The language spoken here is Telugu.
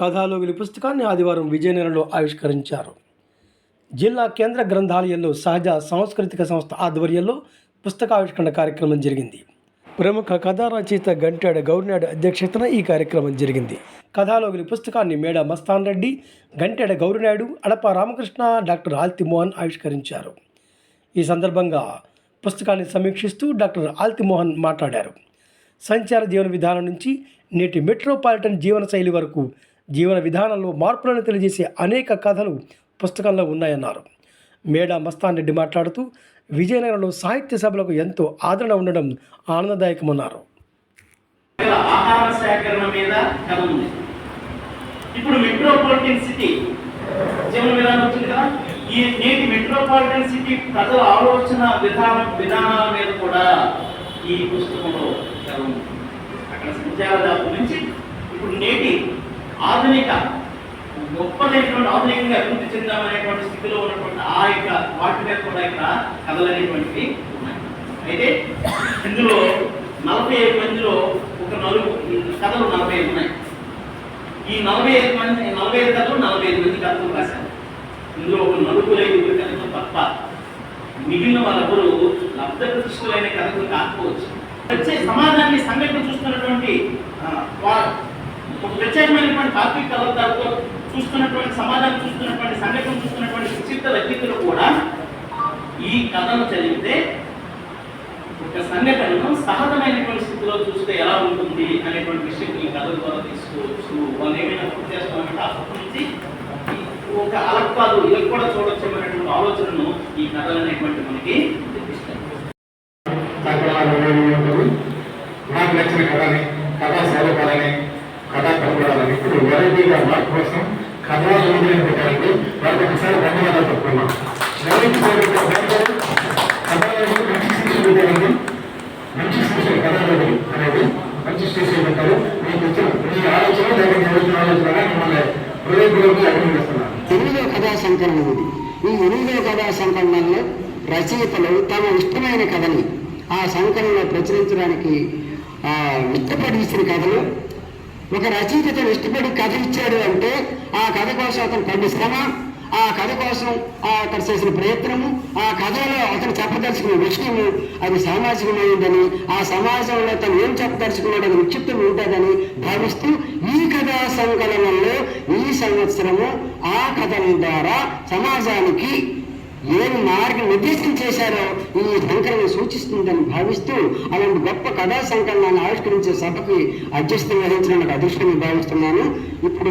కథాలోగిలి పుస్తకాన్ని ఆదివారం విజయనగరంలో ఆవిష్కరించారు. జిల్లా కేంద్ర గ్రంథాలయంలో సహజ సాంస్కృతిక సంస్థ ఆధ్వర్యంలో పుస్తకావిష్కరణ కార్యక్రమం జరిగింది. ప్రముఖ కథా రచయిత గంటాడ గౌరినాడు అధ్యక్షతన ఈ కార్యక్రమం జరిగింది. కథాలోగిలి పుస్తకాన్ని మేడ మస్తాన్ రెడ్డి గంటాడ గౌరినాయుడు అడప రామకృష్ణ డాక్టర్ ఆల్తిమోహన్ ఆవిష్కరించారు. ఈ సందర్భంగా పుస్తకాన్ని సమీక్షిస్తూ డాక్టర్ ఆల్తిమోహన్ మాట్లాడారు. సంచార జీవన విధానం నుంచి నేటి మెట్రోపాలిటన్ జీవన శైలి వరకు జీవన విధానంలో మార్పులను తెలియజేసే అనేక కథలు పుస్తకంలో ఉన్నాయన్నారు. మేడా మస్తాన్ రెడ్డి మాట్లాడుతూ విజయనగరంలో సాహిత్య సభలకు ఎంతో ఆదరణ ఉండడం ఆనందదాయకమన్నారు. ఆహార సేకరణ మీద ఇప్పుడు మెట్రోపాలిటన్ సిటీ జీవన విధానం వచ్చింది కదా? ఈ నేటి మెట్రోపాలిటన్ సిటీ ప్రజల ఆలోచన విధానం విధానాల మీద కూడా ఈ పుస్తకంలో అక్కడ సంచార జాతి నుంచి ఇప్పుడు నేటి ఆధునిక గొప్పదైనటువంటి ఆధునికంగా అభివృద్ధి చెందామనేటువంటి స్థితిలో ఉన్నటువంటి ఆ యొక్క వాటి మీద కూడా ఇక్కడ కథలు అనేటువంటివి ఉన్నాయి. అయితే ఇందులో నలభై ఐదు మందిలో ఒక నలుగు కథలు నలభై ఐదు ఉన్నాయి. ఈ నలభై ఐదు మంది నలభై ఐదు కథలు నలభై ఐదు మంది కథలు రాశారు. ఇందులో ఒక నలుగురు ఐదుగురు కథలు తప్ప మిగిలిన వాళ్ళెవరు లబ్ధ ప్రతిష్ఠులైన కథలు కాకపోవచ్చు. వచ్చే సమాజాన్ని సంఘటన చూస్తున్నటువంటి ఒక ప్రత్యేకమైనటువంటి తాత్విక కలవతాలతో చూస్తున్నటువంటి సమాజాన్ని చూస్తున్నటువంటి సంఘటన చూస్తున్నటువంటి విచిత్ర వ్యక్తులు కూడా ఈ కథను చదివితే ఒక సంఘటనను సహజమైనటువంటి స్థితిలో చూస్తే ఎలా ఉంటుంది అనేటువంటి విషయం ఈ కథ ద్వారా తీసుకోవచ్చు. వాళ్ళు ఏమైనా పూర్తి చేస్తామంటే ఆ పక్క నుంచి ఒక అలక్ కాదు ఇలా కూడా చూడొచ్చు అనేటువంటి ఆలోచనను ఈ కథలు అనేటువంటి మనకి తెప్పిస్తాయి సంకలనాలు నాకు నచ్చిన కథని కథా సాధకాలని కథా కనపడాలని ఇప్పుడు వెరైటీగా మార్పు కోసం కథా విలువలు పెట్టాలంటే వారికి ఒకసారి ధన్యవాదాలు చెప్పుకున్నాం మంచి శిక్షణ పెట్టాలండి కథలు అనేది. మంచి శిక్షణ పెట్టారు. మీకు వచ్చిన మీ ఆలోచన లేకపోతే వచ్చిన ఆలోచన మిమ్మల్ని హృదయపూర్వకంగా అభినందిస్తున్నాను. ఎనిమిదో కథా సంకలనం ఇది ఈ ఎనిమిదో కథా సంకలనంలో రచయితలు తమ ఇష్టమైన కథని ఆ సంకలనంలో ప్రచురించడానికి ఆ, ఇష్టపడి ఇచ్చిన కథలు ఒక రచయిత తను ఇష్టపడి కథ ఇచ్చాడు అంటే ఆ కథ కోసం అతను పడ్డ శ్రమ ఆ కథ కోసం ఆ అతను చేసిన ప్రయత్నము ఆ కథలో అతను చెప్పదలుచుకున్న విషయము అది సామాజికమైందని ఆ సమాజంలో తను ఏం చెప్పదలుచుకున్నాడు అది నిక్షిప్తం ఉంటుందని భావిస్తూ ఈ కథా సంకలనంలో ఈ సంవత్సరము ఆ కథల ద్వారా సమాజానికి ఏమి మార్గం నిర్దేశం చేశారో ఈ సంకలనం సూచిస్తుందని భావిస్తూ అలాంటి గొప్ప కథా సంకలనాన్ని ఆవిష్కరించే సభకి అధ్యక్షత వహించడానికి అదృష్టంగా భావిస్తున్నాను. ఇప్పుడు